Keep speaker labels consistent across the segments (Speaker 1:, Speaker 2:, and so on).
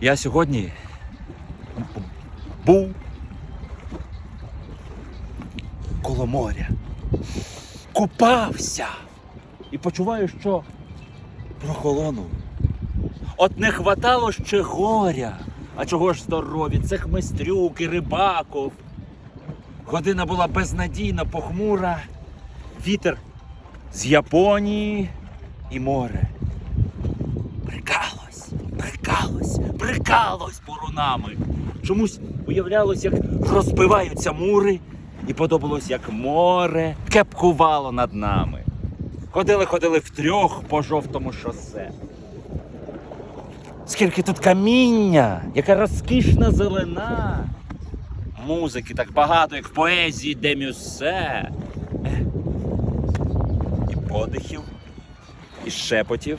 Speaker 1: Я сьогодні був коло моря. Купався. І почуваю, що прохолонув. От не хватало ще горя. А чого ж здорові? Цих майстрюк і рибаков. Година була безнадійна, похмура. Вітер з Японії і море. Прикалось, прикалось бурунами. Чомусь уявлялось, як розбиваються мури, і подобалось, як море кепкувало над нами. Ходили, ходили втрьох по жовтому шосе. Скільки тут каміння, яка розкішна зелена. Музики так багато, як в поезії де мюсе. І подихів, і шепотів,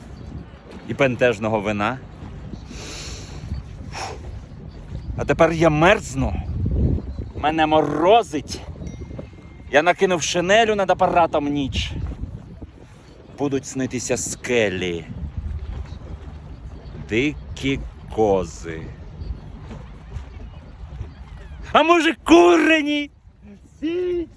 Speaker 1: і пентежного вина. А тепер я мерзну. Мене морозить. Я накинув шинелю над апаратом ніч. Будуть снитися скелі. Дикі кози. А може курені? Січ!